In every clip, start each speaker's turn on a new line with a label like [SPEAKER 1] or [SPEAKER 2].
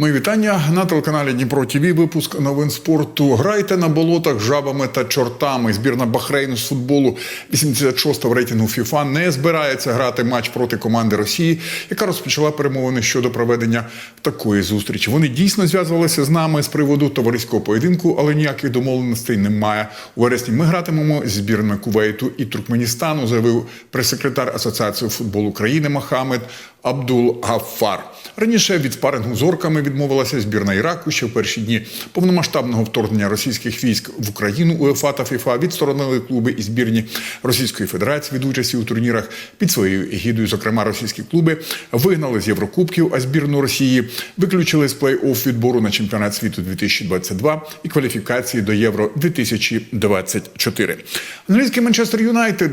[SPEAKER 1] Мої вітання на телеканалі Дніпро ТВ. Випуск новин спорту. Грайте на болотах жабами та чортами. Збірна Бахрейну з футболу 86 в рейтингу ФІФА не збирається грати матч проти команди Росії, яка розпочала перемовини щодо проведення такої зустрічі. Вони дійсно зв'язувалися з нами з приводу товариського поєдинку, але ніяких домовленостей немає. У вересні ми гратимемо з збірною Кувейту і Туркменістану, заявив прес-секретар Асоціації футболу України Мохамед Абдул Гафар. Раніше від спарингу з орками відмовилася збірна Іраку ще в перші дні повномасштабного вторгнення російських військ в Україну УЕФА та ФІФА відсторонили клуби і збірні Російської Федерації від участі у турнірах під своєю егідою. Зокрема, російські клуби вигнали з Єврокубків, а збірну Росії виключили з плей-офф відбору на чемпіонат світу 2022 і кваліфікації до Євро 2024. Англійський Манчестер Юнайтед,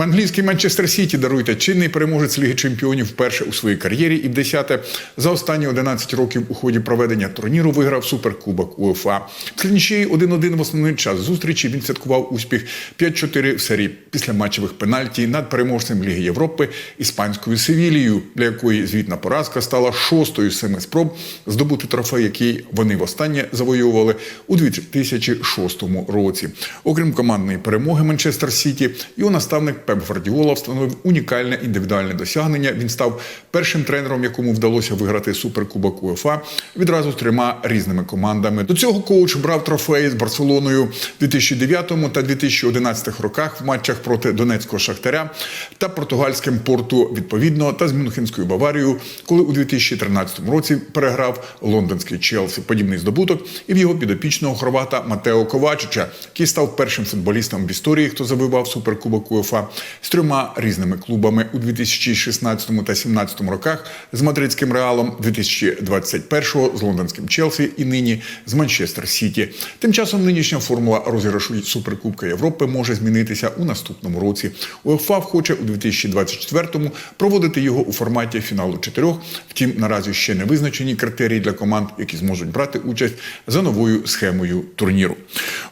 [SPEAKER 1] англійський Манчестер Сіті даруйте чинний переможець Ліги Чемпіонів вперше у своїй кар'єрі і в десяте за останні 11 років у ході проведення турніру виграв суперкубок УЕФА. Клінчі 1-1 в основний час зустрічі він святкував успіх 5-4 в серії після матчевих пенальті над переможцем Ліги Європи іспанською Севілією, для якої звітна поразка стала шостою з семи спроб здобути трофей, який вони востаннє завоювали у 2006 році. Окрім командної перемоги Манчестер Сіті, його наставник Пеп Гвардіола встановив унікальне індивідуальне досягнення. Він став першим тренером, якому вдалося виграти суперкубок УЕФА відразу з трьома різними командами. До цього коуч брав трофеї з Барселоною в 2009 та 2011 роках в матчах проти Донецького Шахтаря та португальським порту відповідно та з Мюнхенською Баварією, коли у 2013 році переграв лондонський Челсі. Подібний здобуток і в його підопічного хорвата Матео Ковачича, який став першим футболістом в історії, хто завоював суперкубок УЕФА з трьома різними клубами у 2016 та 2017 роках з мадридським реалом, 2021 з лондонським Челсі і нині з Манчестер Сіті. Тим часом нинішня формула розіграшу Суперкубка Європи може змінитися у наступному році. УЕФА хоче у 2024-му проводити його у форматі фіналу чотирьох. Втім, наразі ще не визначені критерії для команд, які зможуть брати участь за новою схемою турніру.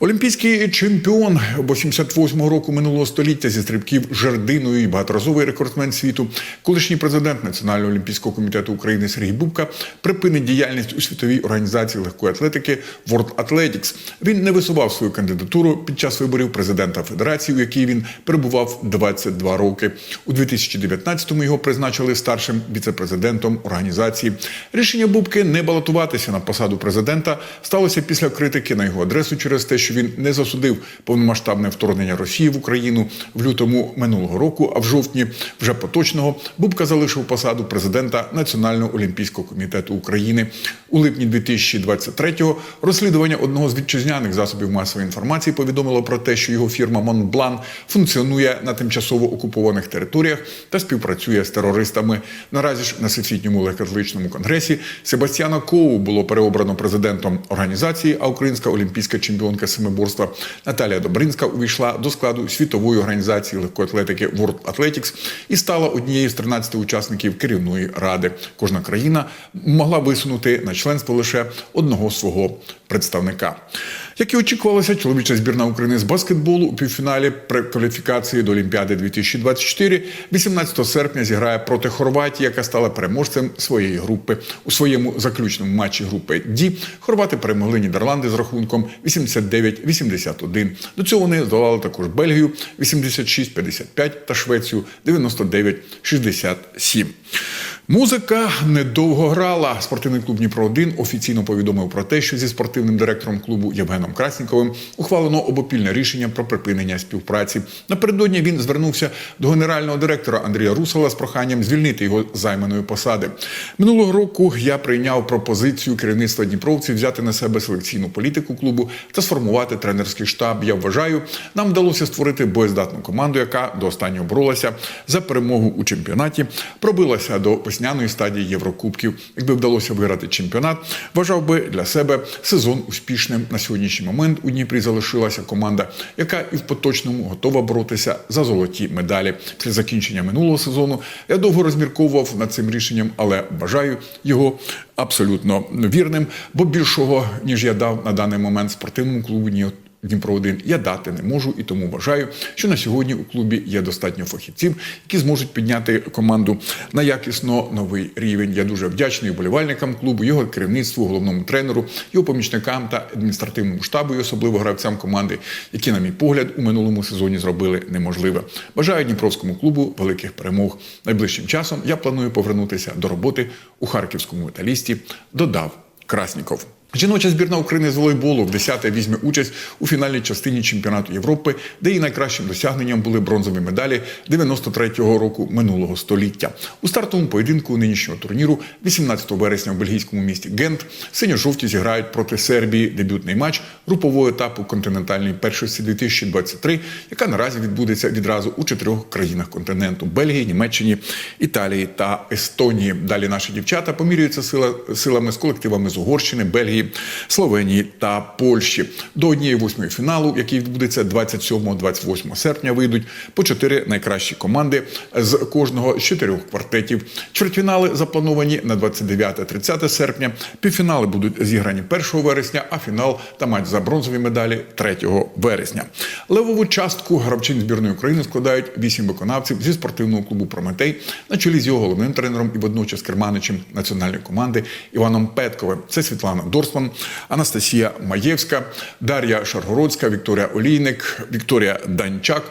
[SPEAKER 1] Олімпійський чемпіон 88-го року минулого століття зі стрибків жердиною і багаторазовий рекордсмен світу, колишній президент Національного олімпійського комітету України Сергій Бубка припинить діяльність у світовій організації легкої атлетики World Athletics. Він не висував свою кандидатуру під час виборів президента федерації, у якій він перебував 22 роки. У 2019-му його призначили старшим віцепрезидентом організації. Рішення Бубки не балотуватися на посаду президента сталося після критики на його адресу через те, що він не засудив повномасштабне вторгнення Росії в Україну в лютому минулого року, а в жовтні вже поточного Бубка залишив посаду президента Національного олімпійського комітету України. У липні 2023-го розслідування одного з вітчизняних засобів масової інформації повідомило про те, що його фірма Монблан функціонує на тимчасово окупованих територіях та співпрацює з терористами. Наразі ж на всесвітньому легкоатлетичному конгресі Себастьяна Коу було переобрано президентом організації, а українська олімпійська чемпіонка семиборства Наталія Добринська увійшла до складу світової організації легкоатлетики World Athletics і стала однією з 13 учасників керівної ради. Кожна країна могла висунути на членство лише одного свого представника. Як і очікувалося, чоловіча збірна України з баскетболу у півфіналі прекваліфікації до Олімпіади 2024 18 серпня зіграє проти Хорватії, яка стала переможцем своєї групи. У своєму заключному матчі групи Ді хорвати перемогли Нідерланди з рахунком 89-81. До цього вони здолали також Бельгію 86-55 та Швецію 99-67. Музика недовго грала. Спортивний клуб Дніпро 1 офіційно повідомив про те, що зі спортивним директором клубу Євгеном Красніковим ухвалено обопільне рішення про припинення співпраці. Напередодні він звернувся до генерального директора Андрія Русала з проханням звільнити його займаної посади. Минулого року я прийняв пропозицію керівництва Дніпровців взяти на себе селекційну політику клубу та сформувати тренерський штаб. Я вважаю, нам вдалося створити боєздатну команду, яка до останнього боролася за перемогу у чемпіонаті, пробилася до весняної стадії Єврокубків. Якби вдалося виграти чемпіонат, вважав би для себе сезон успішним. На сьогоднішній момент у Дніпрі залишилася команда, яка і в поточному готова боротися за золоті медалі. Після закінчення минулого сезону я довго розмірковував над цим рішенням, але бажаю його абсолютно вірним, бо більшого ніж я дав на даний момент спортивному клубу ні Дніпро 1 я дати не можу і тому вважаю, що на сьогодні у клубі є достатньо фахівців, які зможуть підняти команду на якісно новий рівень. Я дуже вдячний вболівальникам клубу, його керівництву, головному тренеру, його помічникам та адміністративному штабу, і особливо гравцям команди, які, на мій погляд, у минулому сезоні зробили неможливе. Бажаю Дніпровському клубу великих перемог. Найближчим часом я планую повернутися до роботи у харківському металісті. Додав Красніков. Жіноча збірна України з волейболу в 10 візьме участь у фінальній частині чемпіонату Європи, де її найкращим досягненням були бронзові медалі 93-го року минулого століття. У стартовому поєдинку нинішнього турніру, 18 вересня в бельгійському місті Гент, синьо-жовті зіграють проти Сербії дебютний матч групового етапу континентальної першості 2023, яка наразі відбудеться відразу у чотирьох країнах континенту: Бельгії, Німеччині, Італії та Естонії. Далі наші дівчата помірюються сила, силами з колективами з Угорщини, Бельгії, Словенії та Польщі. До однієї восьмої фіналу, який відбудеться 27-28 серпня, вийдуть по чотири найкращі команди з кожного з чотирьох квартетів. Чвертьфінали заплановані на 29-30 серпня. Півфінали будуть зіграні 1 вересня, а фінал та матч за бронзові медалі 3 вересня. Левову частку гравчин збірної України складають вісім виконавців зі спортивного клубу Прометей на чолі з його головним тренером і водночас керманичем національної команди Іваном Петковим. Це Світлана Дорсман, Анастасія Маєвська, Дар'я Шаргородська, Вікторія Олійник, Вікторія Данчак,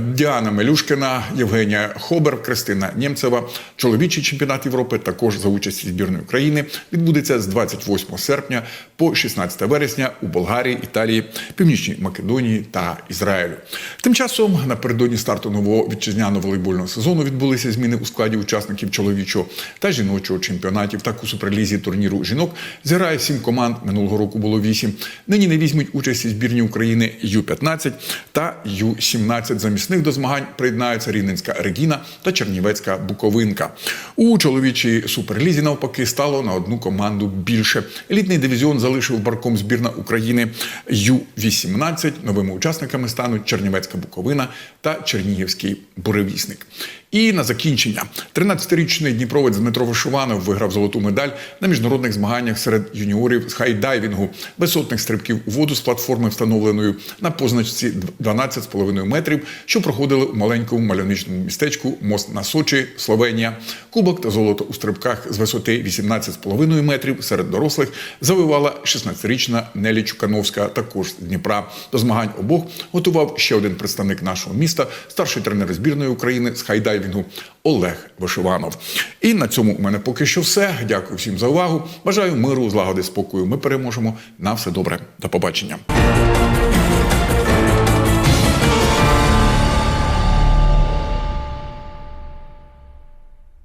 [SPEAKER 1] Діана Мелюшкина, Євгенія Хобер, Кристина Нємцева. Чоловічий чемпіонат Європи також за участі збірної України відбудеться з 28 серпня по 16 вересня у Болгарії, Італії, Північній Македонії та Ізраїлю. Тим часом напередодні старту нового вітчизняного волейбольного сезону відбулися зміни у складі учасників чоловічого та жіночого чемпіонатів. Так у суперлізі турніру жінок зіграє сім команд. Минулого року було вісім. Нині не візьмуть участь збірні України Ю-15 та Ю-17. Замість них до змагань приєднаються Рівненська Регіна та Чернівецька Буковинка. У чоловічій суперлізі навпаки стало на одну команду більше. Елітний дивізіон залишив барком збірна України Ю-18. Новими учасниками стануть Чернівецька Буковина та Чернігівський буревісник. І на закінчення 13-річний Дніпровець Дмитро Вишиванов виграв золоту медаль на міжнародних змаганнях серед юніорів з хайдайвінгу, висотних стрибків у воду з платформи, встановленою на позначці 12,5 метрів, що проходили у маленькому мальовничному містечку Мост на Сочі, Словенія. Кубок та золото у стрибках з висоти 18,5 метрів серед дорослих завивала 16-річна Нелі Чукановська, також з Дніпра. До змагань обох готував ще один представник нашого міста, старший тренер збірної України з хайдайвінгу Олег Вишиванов. І на цьому у мене поки що все. Дякую всім за увагу. Бажаю миру, злагоди, спокою. Ми переможемо. На все добре. До побачення.